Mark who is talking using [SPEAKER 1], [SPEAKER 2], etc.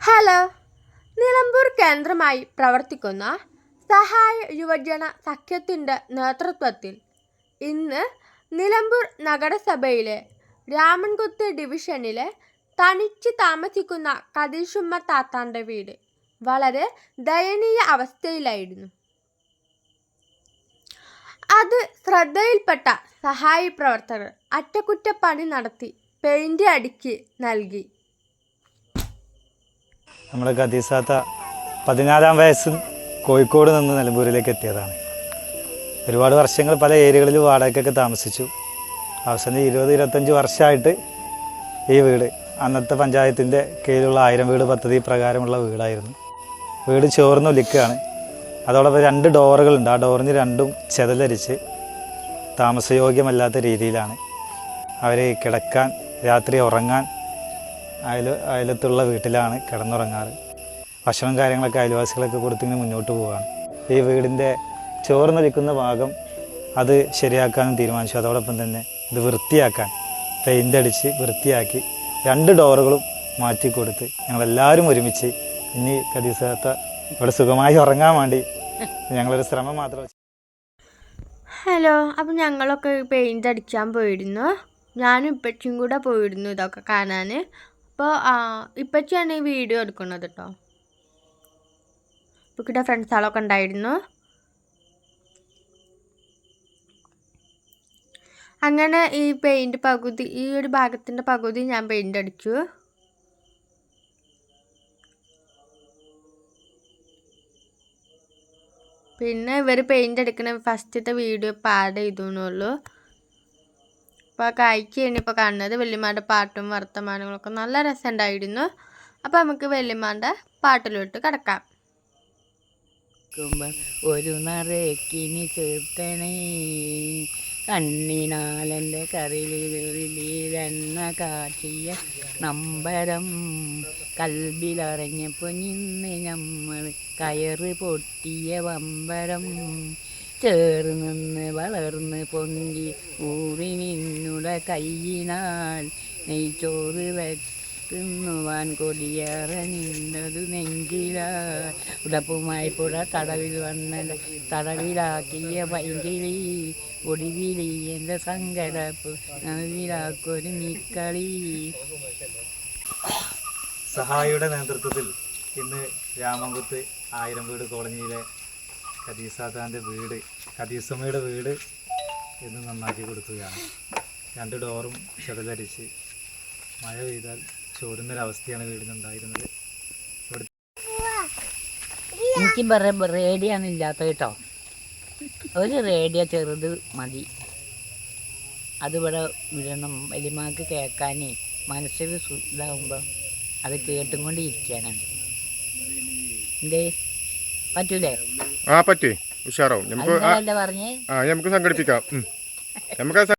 [SPEAKER 1] Hello. Nilambur കേന്ദ്രമായി പ്രവർത്തിക്കുന്ന സഹായ യുവജന സഖ്യത്തിന്റെ നേതൃത്വത്തിൽ ഇന്ന് നിലമ്പൂർ നഗരസഭയിലെ രാമൻകുത്ത് ഡിവിഷനിലെ തനിച്ച് താമസിക്കുന്ന കതീഷുമ്മ താത്താന്റെ വീട് വളരെ ദയനീയ അവസ്ഥയിലായിരുന്നു. അത് ശ്രദ്ധയിൽപ്പെട്ട സഹായ പ്രവർത്തകർ അറ്റകുറ്റപ്പണി നടത്തി പെയിന്റ് അടുക്കി നൽകി.
[SPEAKER 2] നമ്മുടെ ഖദീസാത്ത പതിനാലാം വയസ്സിൽ കോഴിക്കോട് നിന്ന് നിലമ്പൂരിലേക്ക് എത്തിയതാണ്. ഒരുപാട് വർഷങ്ങൾ പല ഏരിയകളിൽ വാടകയ്ക്കൊക്കെ താമസിച്ചു. അവസാനം ഇരുപത് ഇരുപത്തഞ്ച് വർഷമായിട്ട് ഈ വീട് അന്നത്തെ പഞ്ചായത്തിന്റെ കീഴിലുള്ള ആയിരം വീട് പദ്ധതി പ്രകാരമുള്ള വീടായിരുന്നു. വീട് ചോർന്ന് ഒലിക്കുകയാണ്. അതോടൊപ്പം രണ്ട് ഡോറുകളുണ്ട്. ആ ഡോറിന് രണ്ടും ചെതലരിച്ച് താമസയോഗ്യമല്ലാത്ത രീതിയിലാണ് അവർ കിടക്കാൻ രാത്രി ഉറങ്ങാൻ അയൽ അയലത്തുള്ള വീട്ടിലാണ് കിടന്നുറങ്ങാറ്. ഭക്ഷണം കാര്യങ്ങളൊക്കെ അയൽവാസികളൊക്കെ കൊടുത്തിങ്ങനെ മുന്നോട്ട് പോവുകയാണ് ഈ വീടിന്റെ ചോർന്നൊലിക്കുന്ന ഭാഗം അത് ശരിയാക്കാനും തീരുമാനിച്ചു. അതോടൊപ്പം തന്നെ ഇത് വൃത്തിയാക്കാൻ പെയിന്റ് അടിച്ച് വൃത്തിയാക്കി രണ്ട് ഡോറുകളും മാറ്റി കൊടുത്ത് ഞങ്ങളെല്ലാവരും ഒരുമിച്ച് ഇനി കദീസാത്ത ഇവിടെ സുഖമായി ഉറങ്ങാൻ വേണ്ടി ഞങ്ങളൊരു ശ്രമം മാത്രം
[SPEAKER 1] ഹലോ അപ്പം ഞങ്ങളൊക്കെ പെയിന്റ് അടിക്കാൻ പോയിരുന്നു. ഞാനും ഇപ്പച്ചും കൂടെ പോയിരുന്നു ഇതൊക്കെ കാണാൻ. അപ്പോൾ ഇപ്പച്ചിയാണ് ഈ വീഡിയോ എടുക്കുന്നത് കേട്ടോ ഇപ്പൊക്കിட்ட ഫ്രണ്ട്സുകളൊക്കെ ഉണ്ടായിരുന്നു. അങ്ങനെ ഈ പെയിന്റ് പകുതി ഈ ഒരു ഭാഗത്തിന്റെ പകുതി ഞാൻ പെയിന്റ് അടിച്ചു. പിന്നെ ഇവർ പെയിന്റ് അടിക്കുന്ന ഫസ്റ്റത്തെ വീഡിയോ പാട് ചെയ്തുന്നുള്ളൂ അപ്പോൾ കാഴ്ചയാണ് ഇപ്പോൾ കാണുന്നത് വെള്ളിമാരുടെ പാട്ടും വർത്തമാനങ്ങളൊക്കെ നല്ല രസമുണ്ടായിരുന്നു. അപ്പോൾ നമുക്ക് വെള്ളിമാരുടെ പാട്ടിലോട്ട് കിടക്കാം.
[SPEAKER 3] ഒരു നറക്കിനി ചേർത്തണേ. കണ്ണിനാലെന്റെ കറിവിലെണ്ണ കാട്ടിയ നമ്പരം. കൽബിലറിഞ്ഞപ്പോൾ നിന്ന് നമ്മൾ കയറ് പൊട്ടിയ വമ്പരം. ചേർന്ന് വളർന്ന് പൊങ്കി ഊറി നിന്നുടെ കയ്യിനാൽ നെയ്ച്ചോറ് വെട്ടുന്നുവാൻ കൊടിയേറെ നിന്നതു നെഞ്ചിലാ ഉടപ്പുമായി പുഴ തടവിൽ വന്ന തടവിലാക്കിയ പൈങ്കിളി ഒടിവിളി എന്റെ സങ്കടപ്പ് നവിലാക്കൊരു നിക്കളി
[SPEAKER 2] സഹായിയുടെ നേതൃത്വത്തിൽ ഇന്ന് രാമംകുത്ത് ആയിരം വീട് കോളനിയിലെ ഖദീസാത്താന്റെ വീട് ഖദീസമ്മയുടെ വീട് ഇന്ന് നന്നാക്കി കൊടുക്കുകയാണ്. രണ്ട് ഡോറും ചെതലരിച്ച് മഴ പെയ്താൽ ചോരുന്നൊരവസ്ഥയാണ് വീടിനുണ്ടായിരുന്നത്.
[SPEAKER 3] എനിക്ക് വേറെ റേഡിയാണ് ഇല്ലാത്ത കേട്ടോ. ഒരു റേഡിയോ ചെറുത് മതി. അതിവിടെ വിടണം. വലിയമാക്ക് കേൾക്കാനേ മനസ്സിൽ ഇതാകുമ്പോൾ അത് കേട്ടും കൊണ്ട് ഇരിക്കാനാണ് എന്തേ? പറ്റൂലേ?
[SPEAKER 4] ആ പറ്റേ. ഉഷാറാവും. നമുക്ക് ആ- നമുക്ക് സംഘടിപ്പിക്കാം. നമുക്ക്